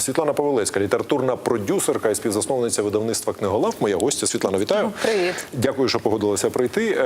Світлана Павелецька, літературна продюсерка і співзасновниця видавництва книголав. Моя гостя Світлана, вітаю. Привіт. Дякую, що погодилася прийти.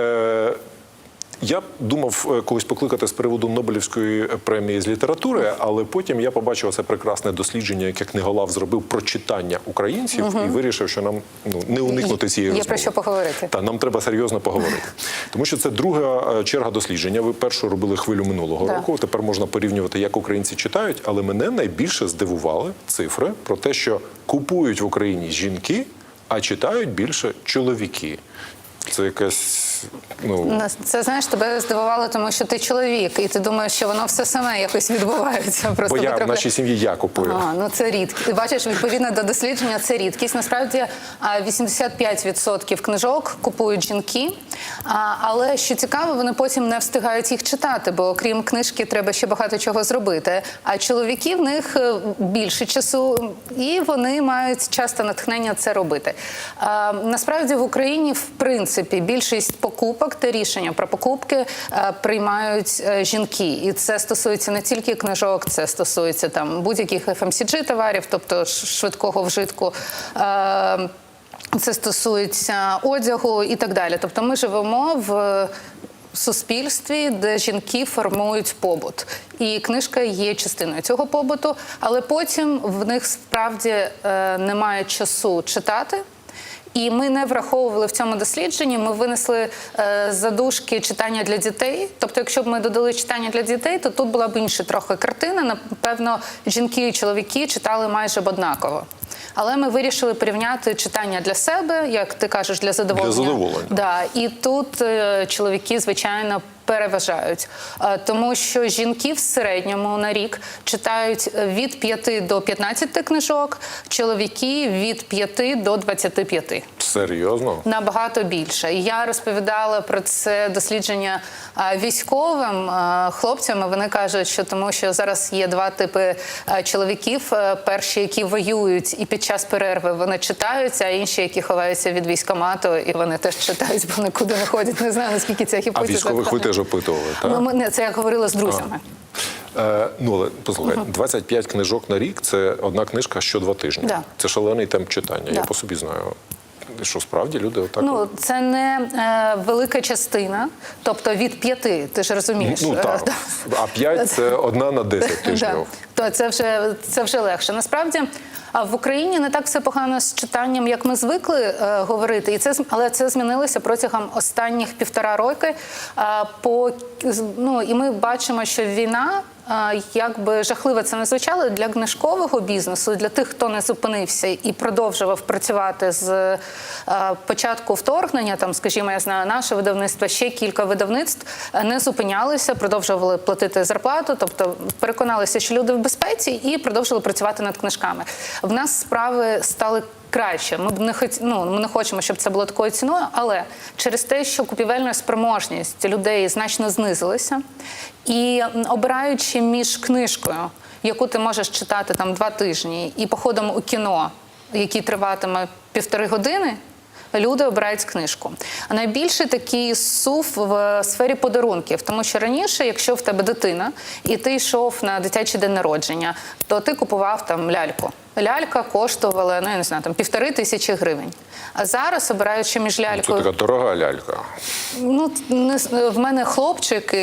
Я думав е, когось покликати з приводу Нобелівської премії з літератури, але потім я побачив це прекрасне дослідження, яке книголав зробив про читання українців, і вирішив, що нам ну не уникнути цієї Є про що поговорити. Та нам треба серйозно поговорити, тому що це друга е, черга дослідження. Ви першу робили хвилю минулого Так. року. Тепер можна порівнювати, як українці читають. Але мене найбільше здивували цифри про те, що купують в Україні жінки, а читають більше чоловіки. Це якась ну Це знаєш, тебе здивувало, тому що ти чоловік, і ти думаєш, що воно все саме якось відбувається. Просто бо я в потрапляє- нашій сім'ї я купую. А, ну це рідкість. Бачиш, відповідно до дослідження, це рідкість. Насправді а, 85% книжок купують жінки, але що цікаво, вони потім не встигають їх читати, бо окрім книжки треба ще багато чого зробити. А чоловіки в них е, більше часу, і вони мають часто натхнення це робити. Насправді в Україні, в принципі, більшість покупок та рішення про покупки е, приймають е, жінки, і це стосується не тільки книжок, це стосується там будь-яких FMCG товарів, тобто швидкого вжитку. Е, Це стосується одягу і так далі. Тобто, ми живемо в суспільстві, де жінки формують побут, і книжка є частиною цього побуту, але потім в них справді немає часу читати. І ми не враховували в цьому дослідженні. Ми винесли е, задушки читання для дітей. Тобто, якщо б ми додали читання для дітей, то тут була б інша трохи картина. Напевно, жінки і чоловіки читали майже б однаково. Але ми вирішили порівняти читання для себе, як ти кажеш, для задоволення. Для задоволення. Да, і тут е, чоловіки, звичайно, переважають, Е, тому що жінки в середньому на рік читають е, від 5 до 15 книжок, чоловіки від 5 до 25. Серйозно? Набагато більше. Я розповідала про це дослідження військовим а, хлопцям. Вони кажуть, що тому, що зараз є два типи чоловіків: Е, перші, які воюють, і під час перерви вони читаються, а інші, які ховаються від військомату, і вони теж читають, бо нікуди не ходять. Не знаю наскільки ця А військових ви актуальна. Теж опитували, так? Ну, ми не це я говорила з друзями. Е, ну, але послухай, 25 книжок на рік це одна книжка що два тижні. Да. Це шалений темп читання. Я по собі знаю. Що справді люди отак. Ну це не е, велика частина, тобто від п'яти. Ти ж розумієш. ну так. А 5 це одна на 10 Да. тижнів. То це вже це вже легше. Насправді в Україні не так все погано з читанням, як ми звикли е, говорити, і це але це змінилося протягом останніх півтора роки. Е, по ну і ми бачимо, що війна. Як би жахливо це не звучало для книжкового бізнесу, для тих, хто не зупинився і продовжував працювати з е, початку вторгнення, там, скажімо, я знаю, наше видавництво, ще кілька видавництв е, не зупинялися, продовжували платити зарплату, тобто переконалися, що люди в безпеці, і продовжували працювати над книжками. В нас справи стали. Краще, ми б не хоч, ну, ми не хочемо, щоб це було такою ціною, але через те, що купівельна спроможність людей значно знизилася, і обираючи між книжкою, яку ти можеш читати там два тижні, і походом у кіно, який триватиме півтори години, люди обирають книжку. А найбільше такий сув в сфері подарунків, тому що раніше, якщо в тебе дитина, і ти йшов на дитячий день народження, то ти купував там ляльку. Лялька коштувала, ну я не знаю, там півтори тисячі гривень. А зараз, обираючи між Це лялькою, така дорога лялька. ну не в мене хлопчик, і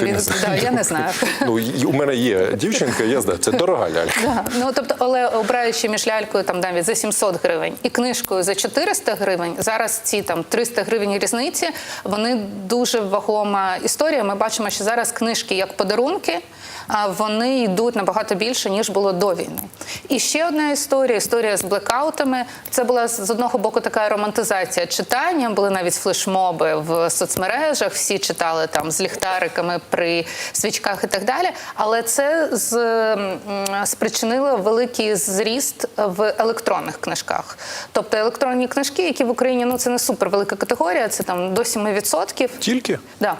Ти він не да, я не знаю. Ну, у мене є дівчинка, я знаю, це дорога лялька. Да. Ну тобто, але обираючи між лялькою там навіть за 700 гривень і книжкою за 400 гривень, зараз ці там 300 гривень різниці, вони дуже вагома історія. Ми бачимо, що зараз книжки як подарунки. А Вони йдуть набагато більше ніж було до війни. І ще одна історія: історія з блекаутами. Це була з одного боку така романтизація читання. Були навіть флешмоби в соцмережах. Всі читали там з ліхтариками при свічках і так далі. Але це з, м, спричинило великий зріст в електронних книжках. Тобто електронні книжки, які в Україні ну це не супер велика категорія, це там до 7%. Тільки? Да.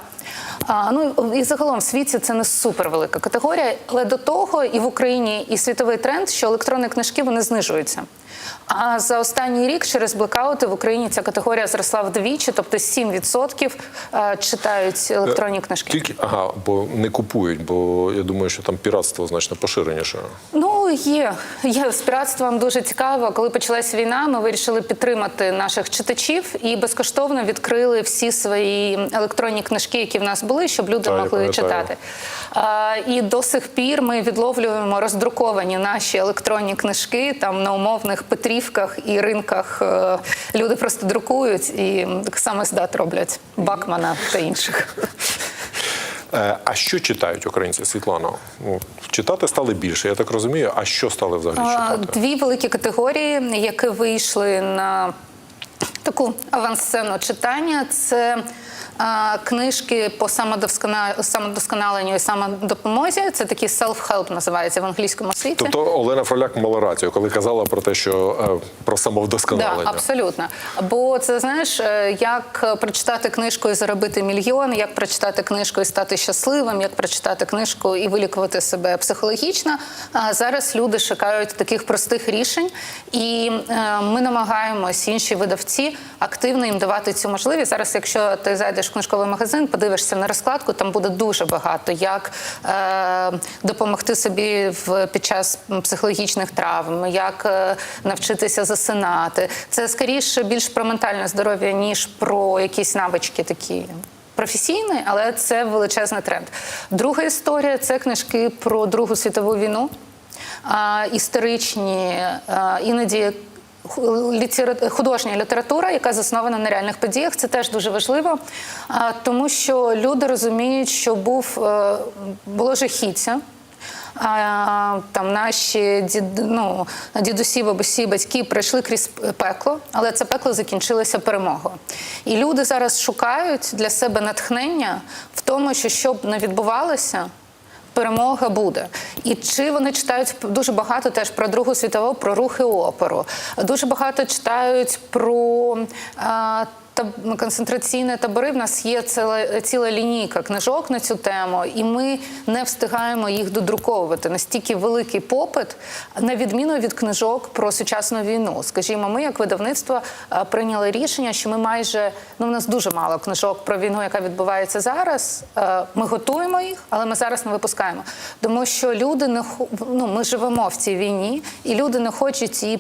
А, ну і загалом в світі це не супер велика категорія, але до того і в Україні, і світовий тренд, що електронні книжки вони знижуються. А за останній рік через блекаути в Україні ця категорія зросла вдвічі, тобто 7% е, читають електронні книжки. Тільки ага, бо не купують, бо я думаю, що там піратство значно поширеніше. Ну є. Є з піратством дуже цікаво. Коли почалась війна, ми вирішили підтримати наших читачів і безкоштовно відкрили всі свої електронні книжки, які в нас були, щоб люди Так, могли читати. А, і до сих пір ми відловлюємо роздруковані наші електронні книжки там на умовних Петрівках і ринках. Е, Люди просто друкують і саме здат роблять Бакмана та інших. Е, А що читають українці, Світлано? Ну, читати стали більше, я так розумію. А що стали взагалі читати? Дві великі категорії, які вийшли на таку авансцену читання. Це книжки по самодоскона- самодосконаленню і самодопомозі. Це такі self-help називається в англійському світі. Тобто Олена Фроляк мала рацію, коли казала про те, що е, про самовдосконалення. Да, абсолютно. Бо це знаєш, е, як прочитати книжку і заробити мільйон, як прочитати книжку і стати щасливим, як прочитати книжку і вилікувати себе психологічно. А зараз люди шукають таких простих рішень, і е, ми намагаємось інші видавці активно їм давати цю можливість. Зараз, якщо ти зайдеш в книжковий магазин, подивишся на розкладку, там буде дуже багато, як е, допомогти собі в під час психологічних травм, як е, навчитися засинати. Це скоріше більш про ментальне здоров'я, ніж про якісь навички такі. Професійний, але це величезний тренд. Друга історія це книжки про Другу світову війну, історичні, іноді ху- літера- художня література, яка заснована на реальних подіях. Це теж дуже важливо, тому що люди розуміють, що був е, було жахіття. Там наші дід, ну, дідусі, бабусі, батьки пройшли крізь пекло, але це пекло закінчилося перемогою. І люди зараз шукають для себе натхнення в тому, що щоб не відбувалося. Перемога буде. І чи вони читають дуже багато теж про Другу світову, про рухи опору. Дуже багато читають про концентраційні табори. В нас є ціла, ціла лінійка книжок на цю тему, і ми не встигаємо їх додруковувати. Настільки великий попит, на відміну від книжок про сучасну війну. Скажімо, ми, як видавництво, прийняли рішення, що ми майже ну в нас дуже мало книжок про війну, яка відбувається зараз. Е, Ми готуємо їх, але ми зараз не випускаємо. Тому що люди не ну, ми живемо в цій війні, і люди не хочуть її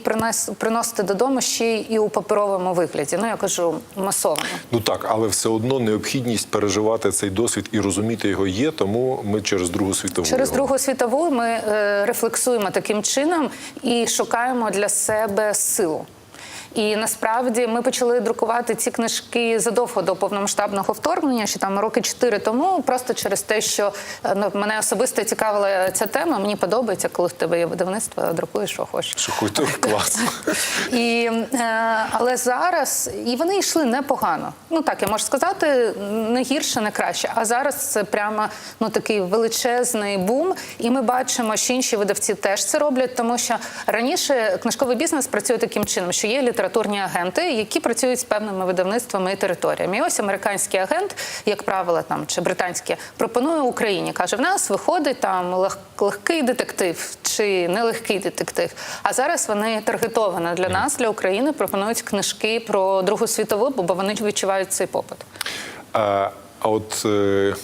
приносити додому ще й у паперовому вигляді. Ну я кажу масово. Ну так, але все одно необхідність переживати цей досвід і розуміти його є, тому ми через Другу світову. Через його- Другу світову ми е, рефлексуємо таким чином і шукаємо для себе силу. І насправді ми почали друкувати ці книжки задовго до повномасштабного вторгнення, ще там роки чотири тому, просто через те, що е, ну, мене особисто цікавила ця тема. Мені подобається, коли в тебе є видавництво, друкуєш, що хочеш. Що клас. І, е, але зараз і вони йшли непогано. Ну так я можу сказати, не гірше, не краще. А зараз це прямо ну такий величезний бум. І ми бачимо, що інші видавці теж це роблять, тому що раніше книжковий бізнес працює таким чином, що є літературні агенти, які працюють з певними видавництвами і територіями. І ось американський агент, як правило, там чи британський, пропонує Україні. каже: в нас виходить там лег- легкий детектив чи нелегкий детектив. А зараз вони таргетовано для нас, для України, пропонують книжки про Другу світову, бо вони відчувають цей попит. А, а от е,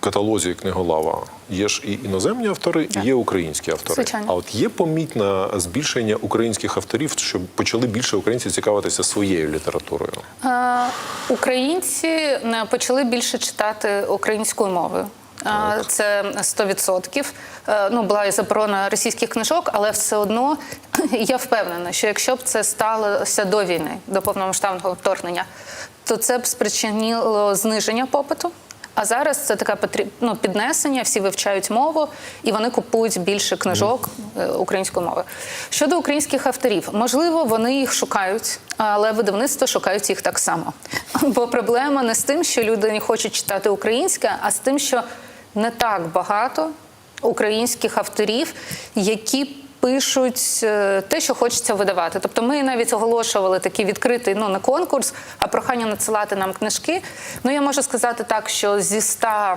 в каталозі книголава є ж і іноземні автори, і є українські автори. Звичайно. А от є помітне збільшення українських авторів, щоб почали більше українців цікавитися своєю літературою. Е, Українці е, почали більше читати українською мовою. Е, Це 100%. Е, Ну, була і заборона російських книжок, але все одно я впевнена, що якщо б це сталося до війни, до повномасштабного вторгнення, то це б спричинило зниження попиту. А зараз це таке потріб... ну, піднесення, всі вивчають мову і вони купують більше книжок е, українською мовою. Щодо українських авторів, можливо, вони їх шукають, але видавництво шукають їх так само. Бо проблема не з тим, що люди не хочуть читати українське, а з тим, що не так багато українських авторів, які пишуть е, те, що хочеться видавати. Тобто ми навіть оголошували такий відкритий ну не конкурс, а прохання надсилати нам книжки. Ну я можу сказати так, що зі ста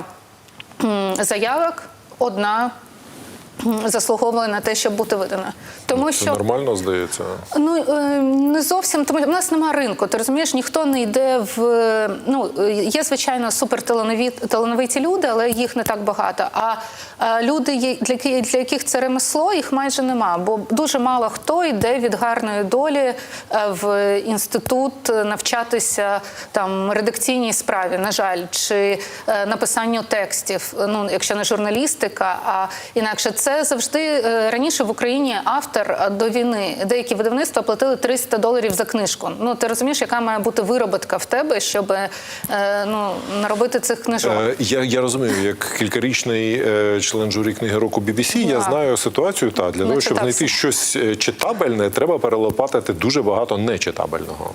заявок одна заслуговує на те, щоб бути видана. Тому Це що нормально здається. Ну е, не зовсім тому в нас немає ринку. Ти розумієш, ніхто не йде в ну є звичайно суперталанові- талановиті люди, але їх не так багато. А люди, для для яких це ремесло, їх майже нема. Бо дуже мало хто йде від гарної долі е, в інститут е, навчатися там редакційній справі, на жаль, чи написанню текстів. Ну якщо не журналістика, а інакше це завжди е, раніше в Україні автор е, до війни. Деякі видавництва платили 300 доларів за книжку. Ну ти розумієш, яка має бути вироботка в тебе, щоб е, ну наробити цих книжок. Я, я розумію, як кількарічний член журі книги року BBC, я знаю ситуацію. Та для того, щоб знайти щось читабельне, треба перелопатити дуже багато нечитабельного.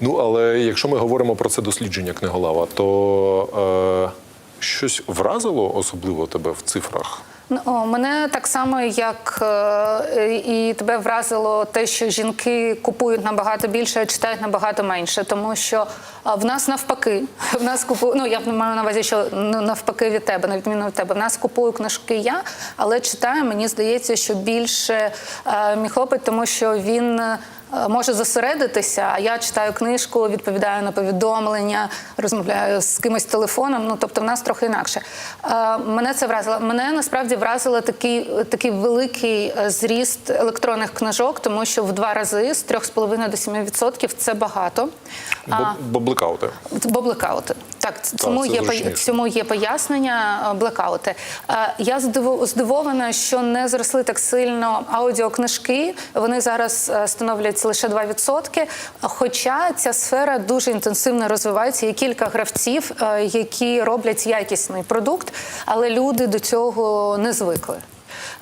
Ну але якщо ми говоримо про це дослідження книголава, то е, щось вразило особливо тебе в цифрах? Ну, о, мене так само, як е, і тебе вразило те, що жінки купують набагато більше, а читають набагато менше, тому що в нас навпаки, в нас купують, ну я маю на увазі, що ну, навпаки від тебе, на відміну від тебе. В нас купую книжки я, але читаю, мені здається, що більше е, мій хлопець, тому що він. Е, Може зосередитися, а я читаю книжку, відповідаю на повідомлення, розмовляю з кимось телефоном. Ну тобто, в нас трохи інакше. Е, Мене це вразило. Мене насправді вразило такий, такий великий е, зріст електронних книжок, тому що в два рази з 3,5 до 7% це багато. Бо, бо блекаути. Бо блекаути. Так, цьому це є зручніше. цьому є пояснення е, блекаути. Е, Я здиво- здивована, що не зросли так сильно аудіокнижки. Вони зараз е, становлять лише 2%. Хоча ця сфера дуже інтенсивно розвивається. Є кілька гравців, які роблять якісний продукт, але люди до цього не звикли.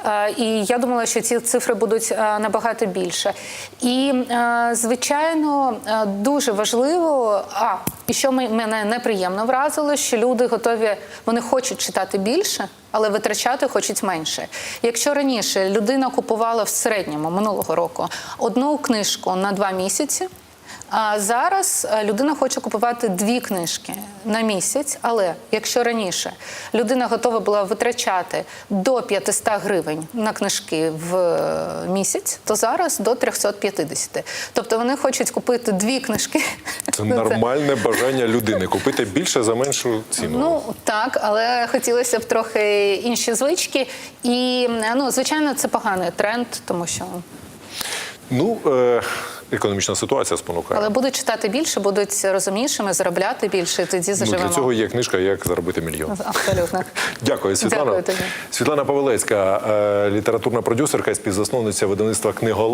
Е, І я думала, що ці цифри будуть е, набагато більше. І, е, звичайно, дуже важливо, а і що мене неприємно вразило, що люди готові, вони хочуть читати більше, але витрачати хочуть менше. Якщо раніше людина купувала в середньому минулого року одну книжку на два місяці. А зараз е, людина хоче купувати дві книжки на місяць, але якщо раніше людина готова була витрачати до 500 гривень на книжки в е, місяць, то зараз до 350. Тобто вони хочуть купити дві книжки. Це нормальне бажання людини купити більше за меншу ціну. Ну так, але хотілося б трохи інші звички. І ну, звичайно, це поганий тренд, тому що Ну, е, економічна ситуація спонукає. але будуть читати більше, будуть розумнішими, заробляти більше. і Тоді Ну, для цього є книжка Як заробити мільйон. Абсолютно. Дякую, Світлана. Дякую тобі. Світлана Павелецька, е, літературна продюсерка і співзасновниця видавництва книголав.